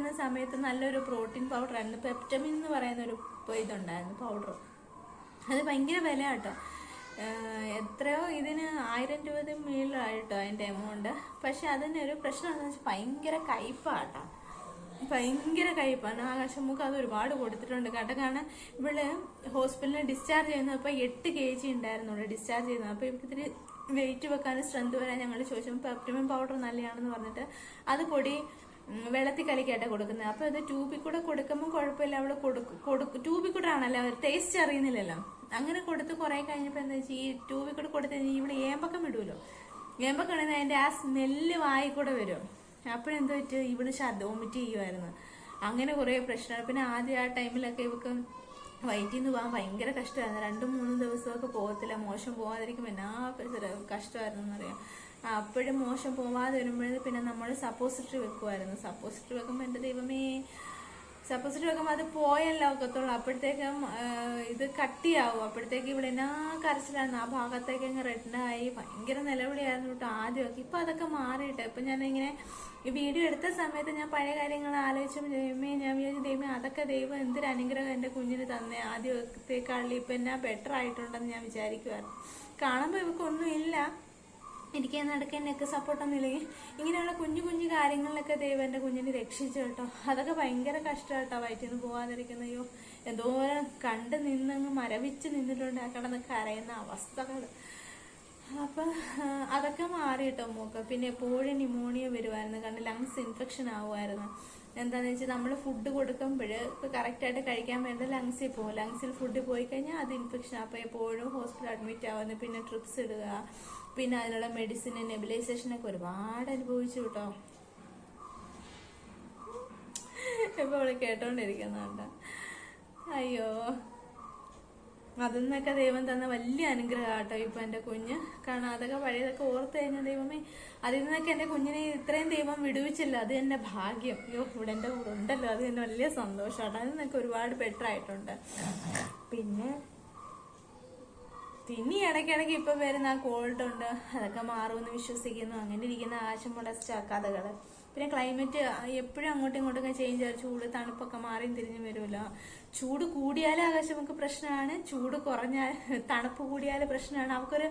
വരുന്ന സമയത്ത് നല്ലൊരു പ്രോട്ടീൻ പൗഡർ ആയിരുന്നു. പെപ്റ്റമിൻ എന്ന് പറയുന്ന ഒരു ഇതുണ്ടായിരുന്നു പൗഡർ അത് ഭയങ്കര വില കേട്ടോ എത്രയോ ഇതിന് ആയിരം രൂപ മേളിലായിട്ടോ അതിന്റെ എമൗണ്ട് പക്ഷെ അതിന് ഒരു പ്രശ്നം എന്താണെന്ന് വെച്ചാൽ ഭയങ്കര കയ്പാട്ടോ. ഭയങ്കര കയ്പാണ്. ആകാശമുക്ക് അത് ഒരുപാട് കൊടുത്തിട്ടുണ്ട് കേട്ടോ. കാരണം ഇവൾ ഹോസ്പിറ്റലിൽ ഡിസ്ചാർജ് ചെയ്യുന്നപ്പോൾ എട്ട് കെ ജി ഉണ്ടായിരുന്നുള്ളൂ ഡിസ്ചാർജ് ചെയ്യുന്നത്. അപ്പോൾ ഇത്തിരി വെയിറ്റ് വെക്കാനും സ്ട്രെങ്ത് വരാൻ ഞങ്ങൾ ചോദിച്ചു. പെപ്റ്റമിൻ പൗഡർ നല്ലതാണെന്ന് പറഞ്ഞിട്ട് അത് പൊടി വെള്ളത്തിൽ കലിക്കായിട്ട് കൊടുക്കുന്നത്. അപ്പോൾ ഇത് ട്യൂബിൽ കൂടെ കൊടുക്കുമ്പോൾ കുഴപ്പമില്ല. അവൾ കൊടുക്കും ട്യൂബിൽ കൂടെ ആണല്ലോ അവർ ടേസ്റ്റ് അറിയുന്നില്ലല്ലോ. അങ്ങനെ കൊടുത്ത് കുറെ കഴിഞ്ഞപ്പോൾ എന്താ വെച്ചാൽ ഈ ട്യൂബിൽ കൂടെ കൊടുത്ത് കഴിഞ്ഞാൽ ഇവിടെ ഏമ്പക്കം വിടുമല്ലോ ഏമ്പക്കം ഇടുന്ന അതിന്റെ ആ സ്മെല്ല് വായി കൂടെ വരും. അപ്പോഴെന്താ പറ്റുക ഇവിടെ ശബ്ദം വോമിറ്റ് ചെയ്യുമായിരുന്നു അങ്ങനെ കുറേ പ്രശ്നമാണ് പിന്നെ ആദ്യം ആ ടൈമിലൊക്കെ ഇവക്ക് വയറ്റിൽ നിന്ന് പോകാൻ ഭയങ്കര കഷ്ടമായിരുന്നു. രണ്ടും മൂന്നും ദിവസമൊക്കെ പോകത്തില്ല. മോശം പോകാതിരിക്കുമ്പോൾ എന്നാ കഷ്ടമായിരുന്നു എന്നറിയാം. അപ്പോഴും മോശം പോവാതെ വരുമ്പോഴേ പിന്നെ നമ്മൾ സപ്പോസിറ്ററി വെക്കുമായിരുന്നു സപ്പോസിറ്ററി വെക്കുമ്പോൾ എന്റെ ദൈവമേ സപ്പോസിറ്ററി വെക്കുമ്പോൾ അത് പോയല്ലോ ഒക്കത്തുള്ളൂ. അപ്പോഴത്തേക്കും ഇത് കട്ടിയാവും. അപ്പോഴത്തേക്ക് ഇവിടെ എന്നാ കരച്ചിലായിരുന്നു. ആ ഭാഗത്തേക്ക് അങ്ങ് റെഡായി ഭയങ്കര നിലവിളിയായിരുന്നു കേട്ടോ ആദ്യമൊക്കെ. ഇപ്പം അതൊക്കെ മാറിയിട്ട്. ഇപ്പം ഞാനിങ്ങനെ ഈ വീഡിയോ എടുത്ത സമയത്ത് ഞാൻ പഴയ കാര്യങ്ങൾ ആലോചിച്ചപ്പോൾ ദൈവമേ ഞാൻ വിചാരിച്ചു ദൈവമേ അതൊക്കെ ദൈവം എന്തൊരു അനുഗ്രഹം എന്റെ കുഞ്ഞിന് തന്നെ. ആദ്യത്തേക്കാളിൽ ഇപ്പം എന്നാ ബെറ്റർ ആയിട്ടുണ്ടെന്ന് ഞാൻ വിചാരിക്കുമായിരുന്നു കാണുമ്പോൾ ഇവക്കൊന്നും ഇല്ല. എനിക്ക് നടക്ക് എന്നെയൊക്കെ സപ്പോർട്ടൊന്നും ഇല്ലെങ്കിൽ ഇങ്ങനെയുള്ള കുഞ്ഞു കുഞ്ഞു കാര്യങ്ങളിലൊക്കെ ദൈവം എന്റെ കുഞ്ഞിനെ രക്ഷിച്ചു കേട്ടോ. അതൊക്കെ ഭയങ്കര കഷ്ടം കേട്ടോ വയറ്റിൽ നിന്ന് പോകാതിരിക്കുന്ന അയ്യോ എന്തോരം കണ്ട് നിന്നങ്ങ് മരവിച്ച് നിന്നിട്ടുണ്ട് ആ കിടന്ന് കരയുന്ന അവസ്ഥകൾ അപ്പൊ അതൊക്കെ മാറി കേട്ടോ മോക്ക്. പിന്നെ എപ്പോഴും ന്യൂമോണിയ വരുമായിരുന്നു കാരണം ലങ്സ് ഇൻഫെക്ഷൻ ആവുമായിരുന്നു എന്താണെന്ന് വെച്ചാൽ നമ്മൾ ഫുഡ് കൊടുക്കുമ്പോൾ കറക്റ്റായിട്ട് കഴിക്കാൻ വേണ്ട ലങ്സിൽ പോകും ലങ്സിൽ ഫുഡ് പോയി കഴിഞ്ഞാൽ അത് ഇൻഫെക്ഷൻ അപ്പോൾ എപ്പോഴും ഹോസ്പിറ്റൽ അഡ്മിറ്റ് ആവുന്നത് പിന്നെ ട്രിപ്സ് ഇടുക. പിന്നെ അതിനുള്ള മെഡിസിൻ നെബിലൈസേഷൻ ഒക്കെ ഒരുപാട് അനുഭവിച്ചു കേട്ടോ. ഇപ്പൊ അവൾ കേട്ടോണ്ടിരിക്കുന്നുണ്ട്. അയ്യോ. അതെന്നൊക്കെ ദൈവം തന്ന വലിയ അനുഗ്രഹം കേട്ടോ ഇപ്പൊ എന്റെ കുഞ്ഞ്. കാരണം അതൊക്കെ പഴയതൊക്കെ ഓർത്ത് കഴിഞ്ഞ ദൈവമേ അതിൽ നിന്നൊക്കെ എന്റെ കുഞ്ഞിനെ ഇത്രയും ദൈവം വിടുവിച്ചില്ല. അത് എന്റെ ഭാഗ്യം. അയ്യോ ഇവിടെ എന്റെ കൂടെ ഉണ്ടല്ലോ. അത് എന്നെ വലിയ സന്തോഷമാണ് അതിൽ നിന്നൊക്കെ ഒരുപാട് ബെറ്റർ ആയിട്ടുണ്ട്. പിന്നെ പിന്നെ ഈ ഇടയ്ക്കിടയ്ക്ക് ഇപ്പൊ വരുന്ന ആ കോൾഡ് ഉണ്ട് അതൊക്കെ മാറുമെന്ന് വിശ്വസിക്കുന്നു. അങ്ങനെ ഇരിക്കുന്ന ആശമുള്ള കഥകൾ പിന്നെ ക്ലൈമറ്റ് എപ്പോഴും അങ്ങോട്ടും ഇങ്ങോട്ടും ചേഞ്ച് ആയി ചൂട് തണുപ്പൊക്കെ മാറിയും തിരിഞ്ഞു വരുമല്ലോ. ചൂട് കൂടിയാലും ആകാശം നമുക്ക് പ്രശ്നമാണ്. ചൂട് കുറഞ്ഞാൽ തണുപ്പ് കൂടിയാലും പ്രശ്നമാണ്. അവക്കൊരു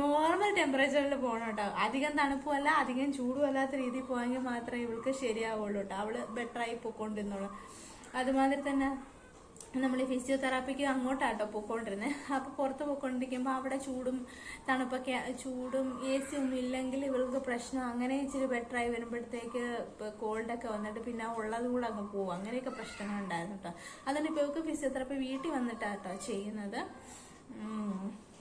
നോർമൽ ടെമ്പറേച്ചറിൽ പോകണം കേട്ടോ. അധികം തണുപ്പും അല്ല അധികം ചൂടും അല്ലാത്ത രീതിയിൽ പോയെങ്കിൽ മാത്രമേ ഇവൾക്ക് ശരിയാവുള്ളൂ കേട്ടോ. അവൾ ബെറ്ററായി പോയിക്കൊണ്ടിരുന്നുള്ളൂ അതുമാതിരി തന്നെ നമ്മൾ ഈ ഫിസിയോതെറാപ്പിക്ക് അങ്ങോട്ടാട്ടോ പോയിക്കൊണ്ടിരുന്നത് അപ്പോൾ പുറത്ത് പോയിക്കൊണ്ടിരിക്കുമ്പോൾ അവിടെ ചൂടും തണുപ്പൊക്കെ ചൂടും എ സി ഒന്നും ഇല്ലെങ്കിൽ ഇവൾക്ക് പ്രശ്നം. അങ്ങനെ ഇച്ചിരി ബെറ്ററായി വരുമ്പോഴത്തേക്ക് കോൾഡൊക്കെ വന്നിട്ട് പിന്നെ ഉള്ളത് കൂടെ അങ്ങ് പോകും അങ്ങനെയൊക്കെ പ്രശ്നങ്ങൾ ഉണ്ടായിരുന്നു കേട്ടോ അതുകൊണ്ട് ഇപ്പോൾ ഇവൾക്ക് ഫിസിയോതെറാപ്പി വീട്ടിൽ വന്നിട്ടാട്ടോ ചെയ്യുന്നത്.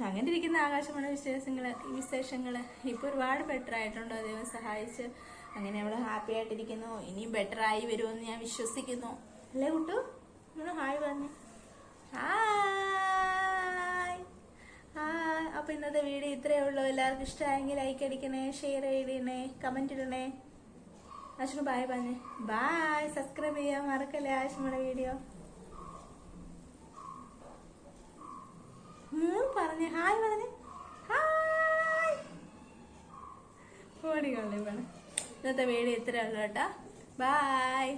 അങ്ങനെ ഇരിക്കുന്ന ആകാശമാണ് വിശേഷങ്ങൾ വിശേഷങ്ങൾ. ഇപ്പോൾ ഒരുപാട് ബെറ്റർ ആയിട്ടുണ്ട്. ദൈവം സഹായിച്ച് അങ്ങനെ അവൾ ഹാപ്പി ആയിട്ടിരിക്കുന്നു. ഇനിയും ബെറ്റർ ആയി വരുമെന്ന് ഞാൻ വിശ്വസിക്കുന്നു. അല്ലേ കുട്ടു? നമ്മൾ ഹായ് പറഞ്ഞു. ഹായ്. ഹായ്. അപ്പൊ ഇന്നത്തെ വീഡിയോ ഇത്രയേ ഉള്ളൂ. എല്ലാവർക്കും ഇഷ്ടമായെങ്കിൽ ലൈക്ക് അടിക്കണേ ഷെയർ ചെയ്യണേ കമന്റ് ഇടണേ. അശ്വന് ബായ് പറഞ്ഞേ. ബായ് സബ്സ്ക്രൈബ് ചെയ്യാൻ മറക്കല്ലേ ആശ്മയുടെ വീഡിയോ? മോൻ പറഞ്ഞേ. ഹായ് പറഞ്ഞേ. ഹായ്. ഓടിക്കൊള്ളി വേണം. ഇന്നത്തെ വീഡിയോ ഇത്രയേ ഉള്ളൂ കേട്ടോ. ബായ്